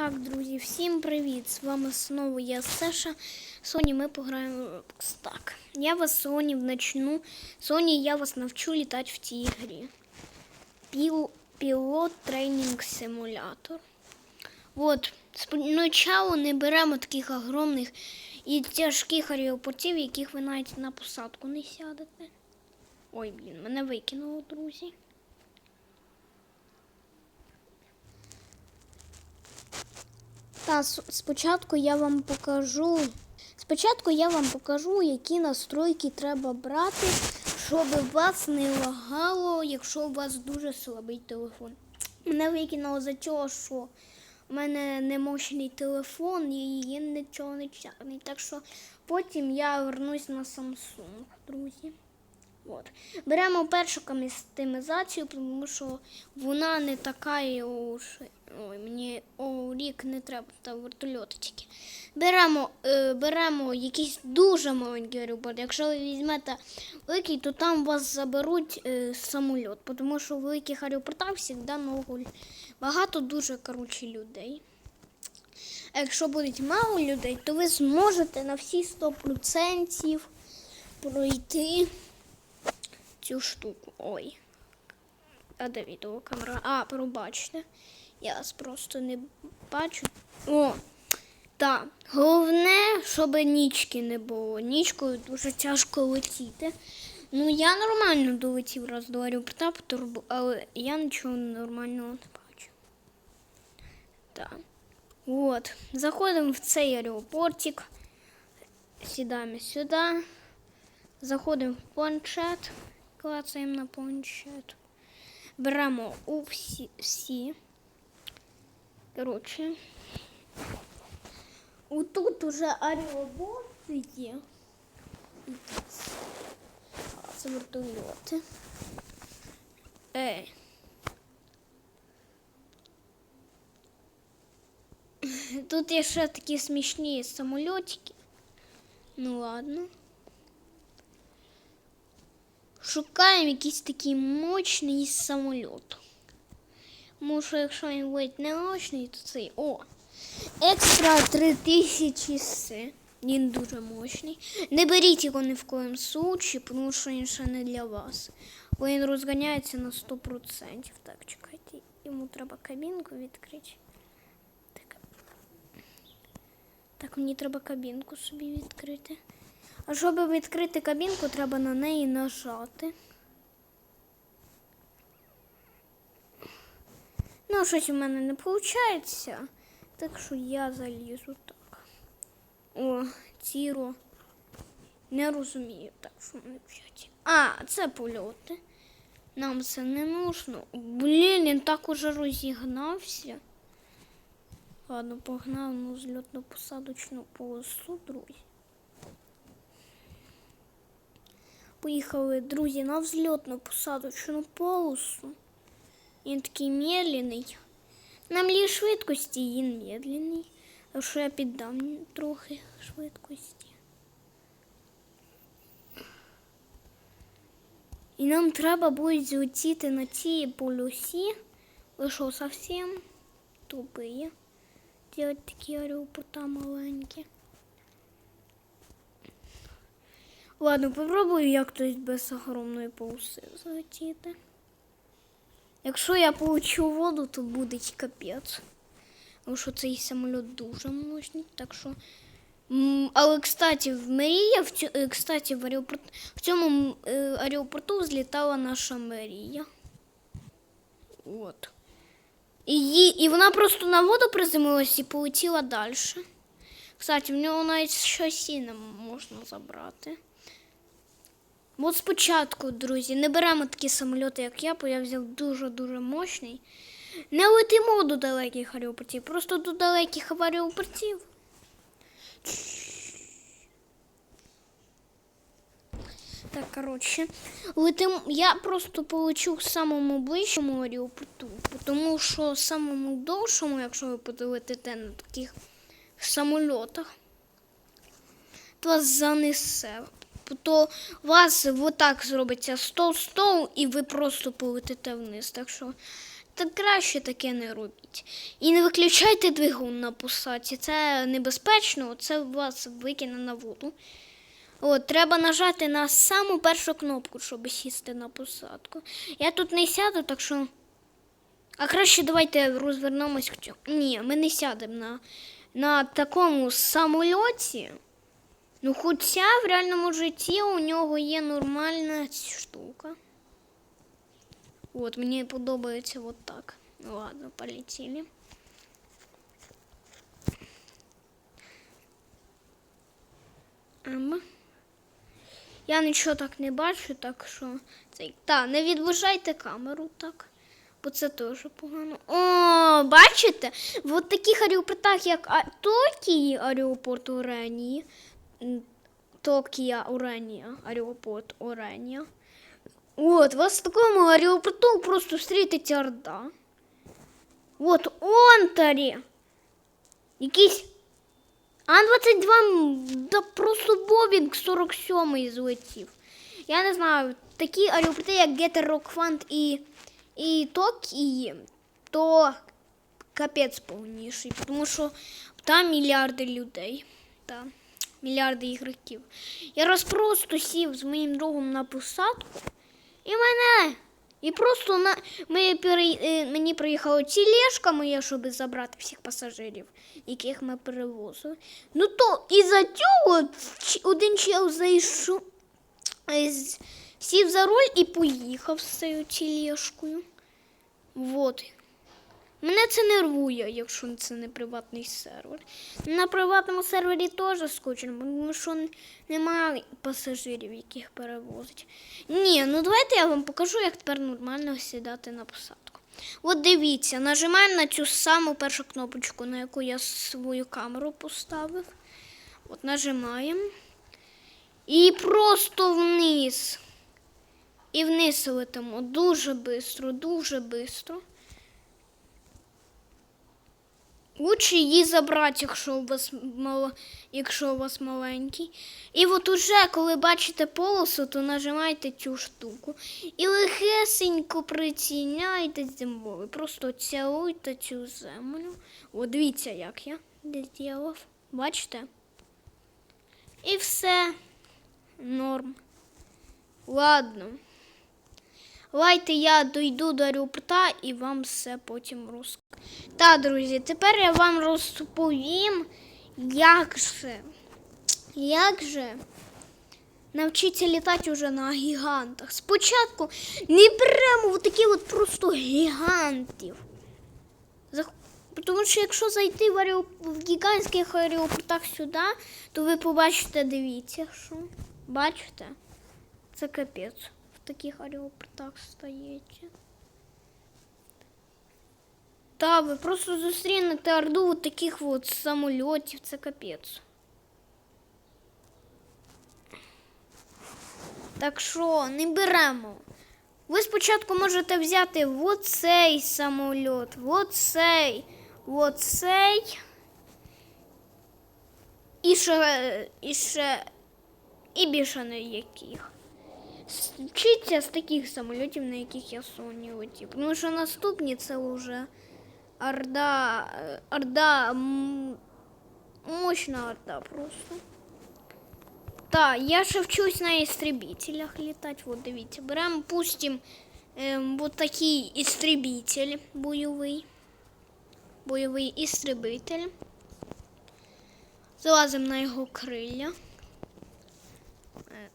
Так, друзі, всім привіт! З вами знову я Саша. Соні, ми пограємо в Roblox. Так, я вас сьогодні начну. Соні, я вас навчу літати в цій грі. Піл, пілот тренінг симулятор. От, спочатку не беремо таких огромних і тяжких аеропортів, яких ви навіть на посадку не сядете. Ой, блін, мене викинуло, друзі. Та с- спочатку я вам покажу. Спочатку я вам покажу, які настройки треба брати, щоб вас не лагало, якщо у вас дуже слабий телефон. Мене викинуло за цього, що у мене не мощний телефон і я нічого не тягне. Так що потім я вернусь на Samsung, друзі. От. Беремо першу кастомізацію, тому що вона не така і уж. Ой, мені о, рік не треба та вертольоти тільки. Беремо, е, беремо якийсь дуже маленький аеропорт. Якщо ви візьмете великий, то там вас заберуть е, самоліт, тому що в великих аеропортах завжди много, багато дуже коротше, людей. А якщо буде мало людей, то ви зможете на всі 100% пройти цю штуку. Ой. А де відеокамера? А, пробачте. Я просто не бачу. О! Так. Головне, щоб нічки не було. Нічкою дуже тяжко летіти. Ну, я нормально долетів раз до турбу- але я нічого нормального не бачу. Так. От. Заходимо в цей аеропортик. Сідаємо сюди. Заходимо в планшет, клацаємо на планшет. Беремо у всі. всі. Коротше. Тут уже аероборти є. І тут Це вертольоти. Ей. Тут є ще такі смішні самольотики. Ну ладно. Шукаємо якийсь такий мощний самоліт. Що якщо він буде не мощний, то цей. О! Екстра 3000 С. Він дуже мощний. Не беріть його ні в коєму случаї, тому що він ще не для вас. Бо він розганяється на 100%. Так, чекайте, йому треба кабінку відкрити. Так, так мені треба кабінку собі відкрити. А щоб відкрити кабінку, треба на неї нажати. Ну, щось у мене не виходить. Так що я залізу так. О, тіро. Не розумію, так що мене вчать. А, це польоти. Нам це не нужно. Блін, він так уже розігнався. Ладно, погнав на зльотно-посадочну полосу, друзі. Поїхали, друзі, на взльотно-посадочну полосу. Він такий медленний. На млі швидкості він медленний. Так що я піддам трохи швидкості. І нам треба буде злетіти на цій полюсі. Ви що, совсем тупые? Делать такі аеропорта маленькі. Ладно, попробую як хтось без огромної полоси залетіти. Якщо я получу воду, то буде капець. Тому що цей самоліт дуже мощний, так що. Але, кстати, в Марія, в, цю, е, кстати, в, аеропорт, в цьому е, аеропорту злітала наша Марія. От. І, її, і вона просто на воду приземлилась і полетіла далі. Кстати, в нього навіть шасі можна забрати. От спочатку, друзі, не беремо такі самоліти, як я, бо я взяв дуже-дуже мощний. Не летимо до далеких аеропортів, просто до далеких аеропортів. Так, коротше, летим. Я просто полечу в самому ближчому аеропорту, тому що самому довшому, якщо ви полетите на таких самольотах, то вас занесе. То у вас отак зробиться стол-стол, і ви просто полетите вниз. Так що так краще таке не робіть. І не виключайте двигун на посадці. Це небезпечно, це вас викине на воду. От, треба нажати на саму першу кнопку, щоб сісти на посадку. Я тут не сяду, так що. А краще давайте розвернемось. Ні, ми не сядемо на, на такому самольоті. Ну, хоча в реальному житті у нього є нормальна штука. От, мені подобається от так. Ладно, полетіли. Я нічого так не бачу, так що це. Та, не відважайте камеру так. Бо це теж погано. О, бачите? В таких аеропортах, як Токії, аеропорт Оренії, м, Токія Оренія, аеропорт Оренія. От, вас в такому аеропорту просто встрітиться орда. От Онтарі. Якийсь Ан-22, м, да просто Бобінг 47 злетів. Я не знаю, такі аеропорти, як Гетер Рокфанд і, і Токії, то капець повніший, тому що там мільярди людей. Та, Мільярди ігроків. Я раз просто сів з моїм другом на посадку, і мене. І просто на ми пере, е, мені приїхала тележка моя, щоб забрати всіх пасажирів, яких ми перевозили. Ну то із-за цього один чел зайшов, е, сів за руль і поїхав з цією тележкою. Вот. Мене це нервує, якщо це не приватний сервер. На приватному сервері теж скучно, тому що немає пасажирів, яких перевозить. Ні, ну давайте я вам покажу, як тепер нормально сідати на посадку. От дивіться, нажимаємо на цю саму першу кнопочку, на яку я свою камеру поставив. От нажимаємо. І просто вниз. І вниз летимо дуже швидко, дуже швидко. Лучше її забрати, якщо у вас мало, якщо у вас маленький. І от уже, коли бачите полосу, то нажимайте цю штуку. І легесенько приціняйте землею. Просто цілуйте цю землю. О, дивіться, як я зробив. Бачите? І все. Норм. Ладно. Давайте я дойду до аеропорта і вам все потім розкажу. Так, друзі, тепер я вам розповім, як же, як же навчитися літати уже на гігантах. Спочатку не беремо такі от просто гігантів. Тому що якщо зайти в, аероп... в гігантських аеропортах сюди, то ви побачите, дивіться, що. Бачите? Це капець. Таких аеропортах стаєте. Та, ви просто зустрінете орду от таких от самольотів, це капець. Так що не беремо. Ви спочатку можете взяти от цей самольот, от цей. І ще, і ще, і більше ніяких. Вчиться з таких самольотів, на яких я сьогодні летів. Тому що наступні це вже орда, е, орда, мощна орда просто. Так, я ще вчусь на істребителях літати. Вот дивіться, беремо, пустим ем, вот такий істребитель бойовий. Бойовий істребитель. Залазимо на його крилля.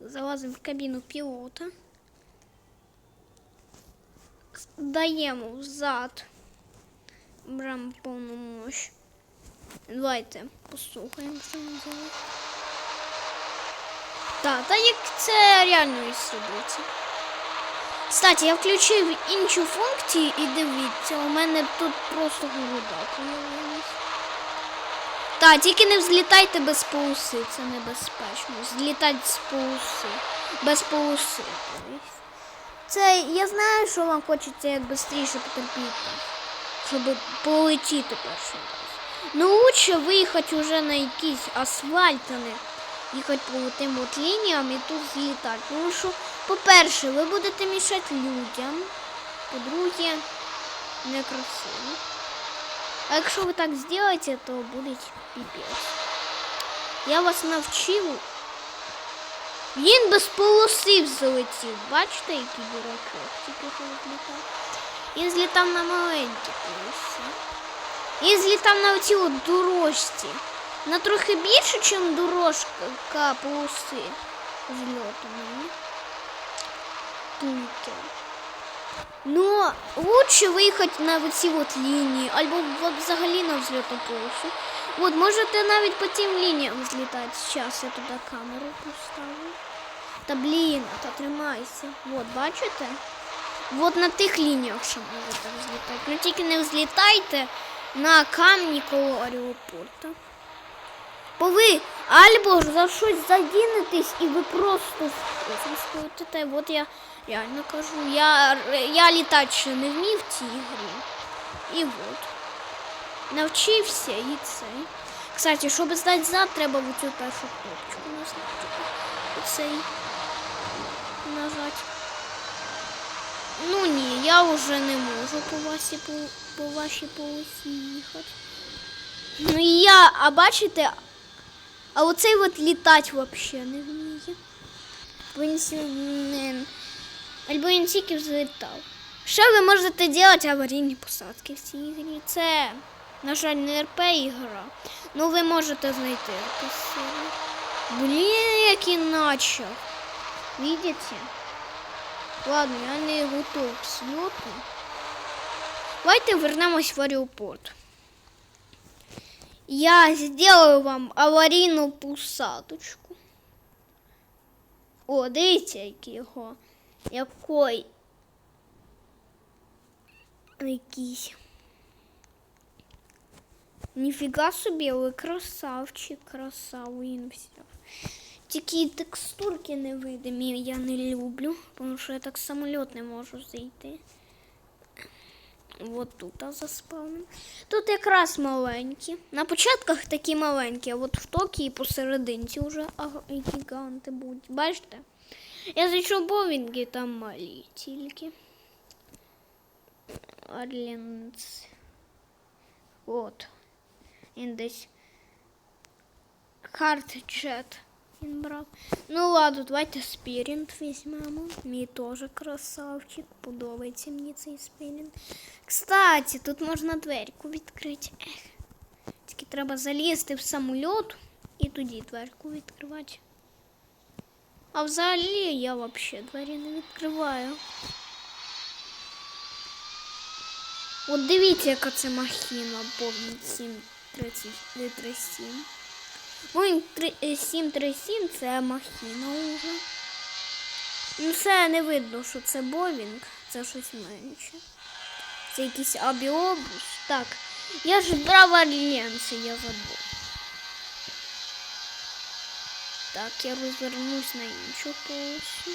Залазимо в кабіну пілота. Даємо взад. Беремо повну мощь. Давайте послухаємо, що він зробить. Так, та як це реально істребиться. Кстати, я включив інші функції і дивіться, у мене тут просто города появилась. Так, тільки не взлітайте без полоси, це небезпечно. Злітати з полоси. Без тобто. Це я знаю, що вам хочеться як швидше потерпіти, щоб полетіти перший раз. Ну лучше виїхати вже на якийсь асфальт, а не їхати по тим от лініям і тут злітати. Тому що, по-перше, ви будете мішати людям. По-друге, некрасиво. А якщо ви так зробите, то буде піпець. Я вас навчив. Він без полоси залетів. Бачите, який дурачок тільки що злітав. Він злітав на маленькі полоси. Він злітав на оцій от дорожці. На трохи більше, ніж дорожка полоси зльоту мені. Тульки. Но лучше виїхати на оці от лінії, або взагалі на взльотну полосу. От, можете навіть по тим лініям злітати. Зараз я туди камеру поставлю. Та блін, та тримайся. От, бачите? От на тих лініях ще можете взлітати. Ну тільки не взлітайте на камні коло аеропорту. Бо ви або за щось задінетесь і ви просто спустите. От я реально кажу. Я, я літати ще не вмів в цій грі. І от. Навчився і це. Кстати, щоб здати зад, треба в цю першу кнопочку нажати. Оцей нажати. Ну ні, я вже не можу по вашій по, по вашій полосі їхати. Ну і я, а бачите, а оцей от літати взагалі не вміє. Він він тільки взлітав. Що ви можете робити аварійні посадки в цій грі? Це, на жаль, не РП ігра. Ну ви можете знайти РП серію. Блін, який начав. Видите? Ладно, я не готов сльоту. Давайте вернемось в аеропорт. Я сделаю вам аварійну посадочку. О, дивіться, який його. Який. Якийсь. Ніфіга собі, ви красавчик, красав він взяв. Тільки текстурки невидимі я не люблю, тому що я так самоліт не можу зайти. От тут а. Тут якраз маленькі. На початках такі маленькі, а от в токі і посерединці вже гіганти будуть. Бачите? Я зайшов бовінги, там малі тільки. Орлінц. От. Він десь. Хардджет він брав. Ну ладно, давайте спірінт візьмемо. Мій теж красавчик. Подобається мені цей спірінт. Кстати, тут можна дверку відкрити. Ех. Тільки треба залізти в самоліт і тоді дверку відкривати. А взагалі я взагалі двері не відкриваю. От дивіться, яка це махіна Boeing 737. Boeing 737 це махіна вже. Ну це не видно, що це Boeing, це щось менше. Це якийсь абіобус. Так, я ж брав альянси, я забув. Так, я розвернусь на іншу полосу.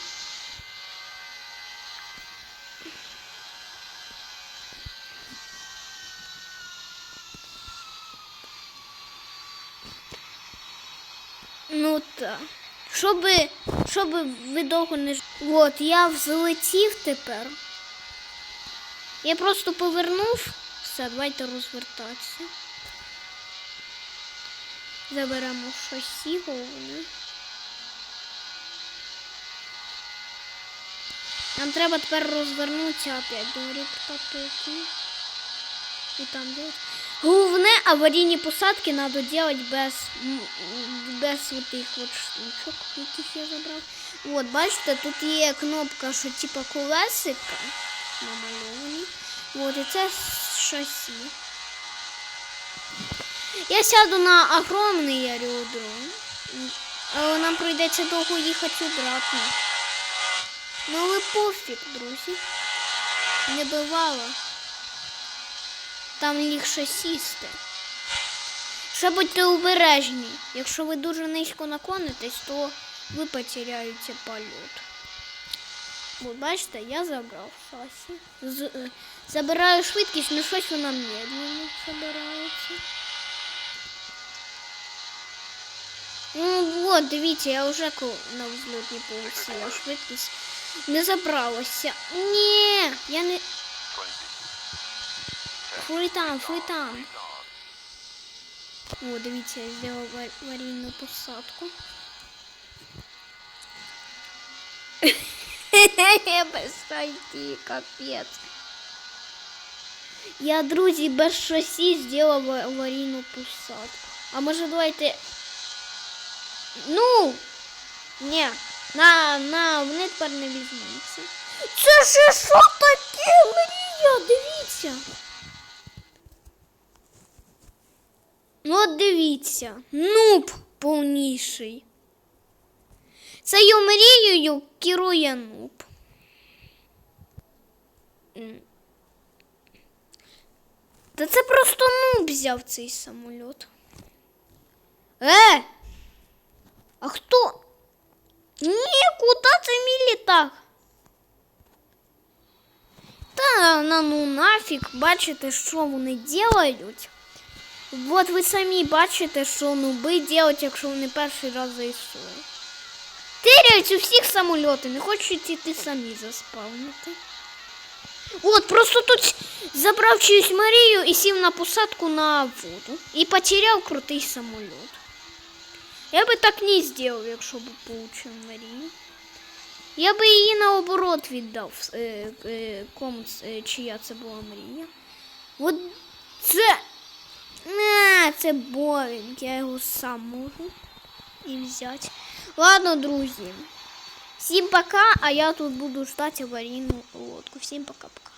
Ну так. Щоб, щоб ви довго не От, я взлетів тепер. Я просто повернув. Все, давайте розвертатися. Заберемо шасі головне. Нам треба тепер розвернутися опять до репутатуки. І там десь. Головне, аварійні посадки треба робити без, без отих от штучок, яких я забрав. От, бачите, тут є кнопка, що типа колесика намальовані. От, і це шасі. Я сяду на огромний аеродром. Нам прийдеться довго їхати обратно. Ну але пофіг, друзі. Не бивало. Там легше сісти. Ще будьте обережні. Якщо ви дуже низько наклонитесь, то ви потеряєте польот. От бачите, я забрав шасі. З, е, забираю швидкість, але щось вона медленно забирається. Ну от, дивіться, я вже на взльотній полосі, швидкість не забралася. Ні, я не. фритан, фритан. О, дивіться, я зробив ва- аварійну посадку. без шасі, капець. Я, друзі, без шасі зробив аварійну посадку. А може давайте. Ну! Ні, На, на, вони тепер не візьмуться. Це ж що таке, Марія? Дивіться. Ну, от дивіться, нуб повніший. Цією мрією керує нуб. Та це просто нуб взяв цей самоліт. Е! А хто? Ні, куди це мій літак? Та на ну нафіг, бачите, що вони делають. От ви самі бачите, що нуби делають, якщо вони перший раз зайшли. Теряють у всіх самольоти, не хочуть іти самі заспавнити. От, просто тут забрав чиюсь Марію і сів на посадку на воду. І потеряв крутий самоліт. Я би так не зробив, якщо б получив Марію. Я би її наоборот віддав, е, е, кому, ц- е, чия це була мрія. От це. Не, це Боїнг, я його сам можу і взяти. Ладно, друзі. Всім пока, а я тут буду ждать аварійну лодку. Всім пока-пока.